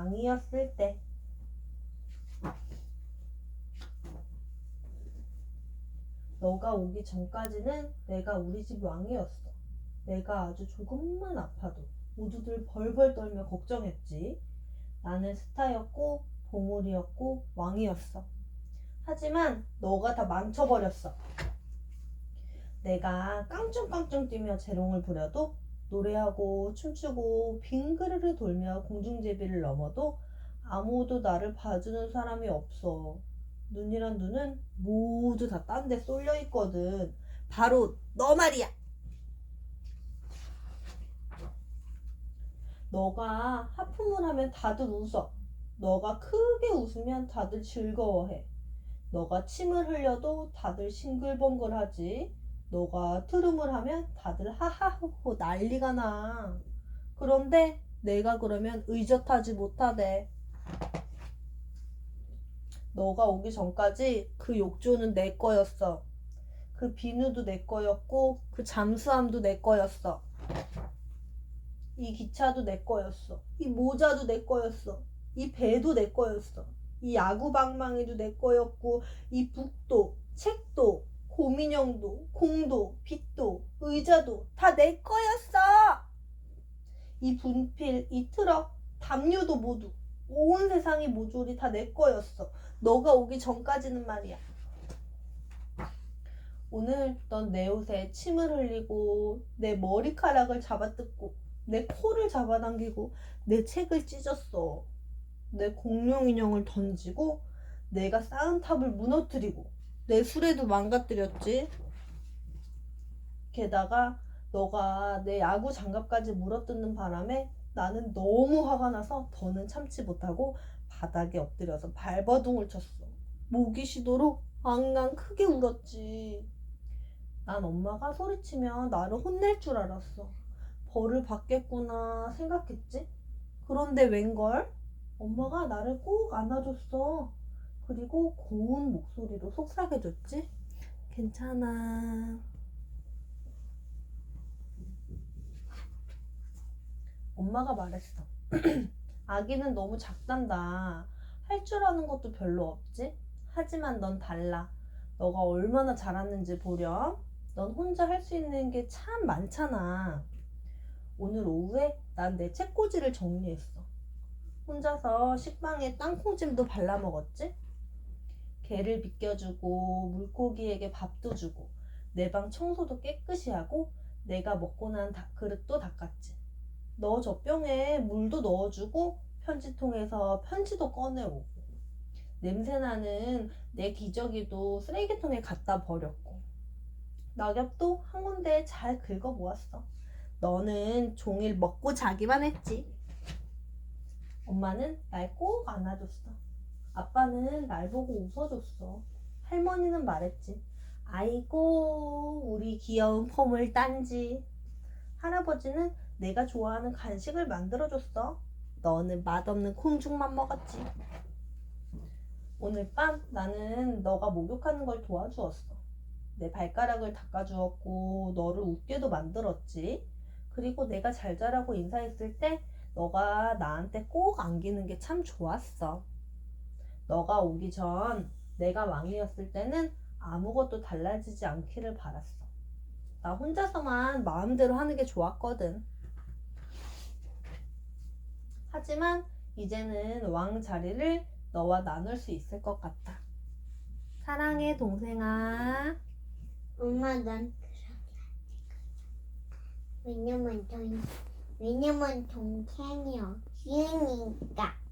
왕이었을 때 너가 오기 전까지는 내가 우리 집 왕이었어. 내가 아주 조금만 아파도 모두들 벌벌 떨며 걱정했지. 나는 스타였고 보물이었고 왕이었어. 하지만 너가 다 망쳐버렸어. 내가 깡충깡충 뛰며 재롱을 부려도 노래하고 춤추고 빙그르르 돌며 공중제비를 넘어도 아무도 나를 봐주는 사람이 없어. 눈이란 눈은 모두 다 딴 데 쏠려 있거든. 바로 너 말이야. 너가 하품을 하면 다들 웃어. 너가 크게 웃으면 다들 즐거워해. 너가 침을 흘려도 다들 싱글벙글하지. 너가 트름을 하면 다들 하하호호 난리가 나. 그런데 내가 그러면 의젓하지 못하대. 너가 오기 전까지 그 욕조는 내 거였어. 그 비누도 내 거였고 그 잠수함도 내 거였어. 이 기차도 내 거였어. 이 모자도 내 거였어. 이 배도 내 거였어. 이 야구방망이도 내 거였고 이 북도, 책도, 곰인형도, 공도, 빗도, 의자도 다 내 거였어. 이 분필, 이 트럭, 담요도 모두 온 세상의 모조리 다 내 거였어. 너가 오기 전까지는 말이야. 오늘 넌 내 옷에 침을 흘리고 내 머리카락을 잡아뜯고 내 코를 잡아당기고 내 책을 찢었어. 내 공룡 인형을 던지고 내가 쌓은 탑을 무너뜨리고 내 수레도 망가뜨렸지. 게다가 너가 내 야구 장갑까지 물어뜯는 바람에 나는 너무 화가 나서 더는 참지 못하고 바닥에 엎드려서 발버둥을 쳤어. 목이 쉬도록 앙앙 크게 울었지. 난 엄마가 소리치면 나를 혼낼 줄 알았어. 벌을 받겠구나 생각했지. 그런데 웬걸? 엄마가 나를 꼭 안아줬어. 그리고 고운 목소리로 속삭여줬지. 괜찮아. 엄마가 말했어. 아기는 너무 작단다. 할 줄 아는 것도 별로 없지? 하지만 넌 달라. 너가 얼마나 잘하는지 보렴. 넌 혼자 할 수 있는 게 참 많잖아. 오늘 오후에 난 내 책꽂이를 정리했어. 혼자서 식빵에 땅콩찜도 발라 먹었지? 개를 비껴주고 물고기에게 밥도 주고 내 방 청소도 깨끗이 하고 내가 먹고 난 다- 그릇도 닦았지. 너 젖병에 물도 넣어주고 편지통에서 편지도 꺼내오고 냄새나는 내 기저귀도 쓰레기통에 갖다 버렸고 낙엽도 한 군데에 잘 긁어 모았어. 너는 종일 먹고 자기만 했지. 엄마는 날 꼭 안아줬어. 아빠는 날 보고 웃어줬어. 할머니는 말했지. 아이고, 우리 귀여운 포물 딴지. 할아버지는 내가 좋아하는 간식을 만들어줬어. 너는 맛없는 콩죽만 먹었지. 오늘 밤 나는 너가 목욕하는 걸 도와주었어. 내 발가락을 닦아주었고, 너를 웃게도 만들었지. 그리고 내가 잘 자라고 인사했을 때, 너가 나한테 꼭 안기는 게 참 좋았어. 너가 오기 전 내가 왕이었을 때는 아무것도 달라지지 않기를 바랐어. 나 혼자서만 마음대로 하는 게 좋았거든. 하지만 이제는 왕 자리를 너와 나눌 수 있을 것 같아. 사랑해, 동생아. 엄마 난 그러게 안 되거든. 왜냐면 동 왜냐면 동생이요. 지은이니까.